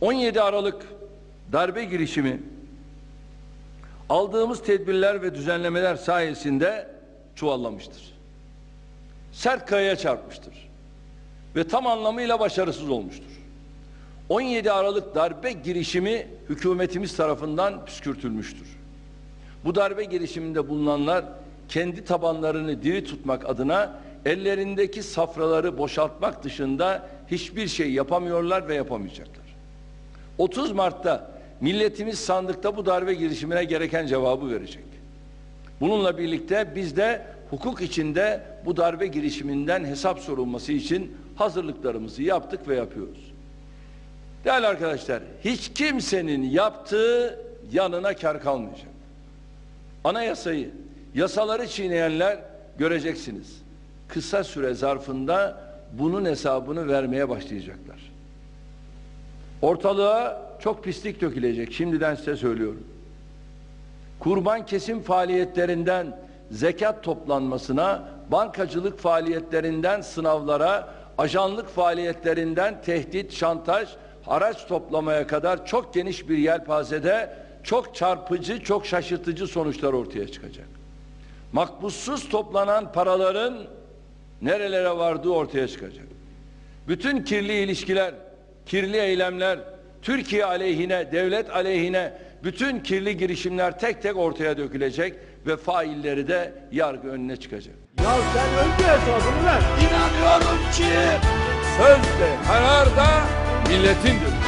17 Aralık darbe girişimi aldığımız tedbirler ve düzenlemeler sayesinde çuvallamıştır. Sert kayaya çarpmıştır ve tam anlamıyla başarısız olmuştur. 17 Aralık darbe girişimi hükümetimiz tarafından püskürtülmüştür. Bu darbe girişiminde bulunanlar kendi tabanlarını diri tutmak adına ellerindeki safraları boşaltmak dışında hiçbir şey yapamıyorlar ve yapamayacaklar. 30 Mart'ta milletimiz sandıkta bu darbe girişimine gereken cevabı verecek. Bununla birlikte biz de hukuk içinde bu darbe girişiminden hesap sorulması için hazırlıklarımızı yaptık ve yapıyoruz. Değerli arkadaşlar, hiç kimsenin yaptığı yanına kar kalmayacak. Anayasayı, yasaları çiğneyenler göreceksiniz. Kısa süre zarfında bunun hesabını vermeye başlayacaklar. Ortalığa çok pislik dökülecek. Şimdiden size söylüyorum. Kurban kesim faaliyetlerinden zekat toplanmasına, bankacılık faaliyetlerinden sınavlara, ajanlık faaliyetlerinden tehdit, şantaj, haraç toplamaya kadar çok geniş bir yelpazede çok çarpıcı, çok şaşırtıcı sonuçlar ortaya çıkacak. Makbussuz toplanan paraların nerelere vardığı ortaya çıkacak. Bütün kirli ilişkiler, kirli eylemler, Türkiye aleyhine, devlet aleyhine bütün kirli girişimler tek tek ortaya dökülecek ve failleri de yargı önüne çıkacak. Ya sen önce hesabını ver. İnanıyorum ki söz de karar da milletindir.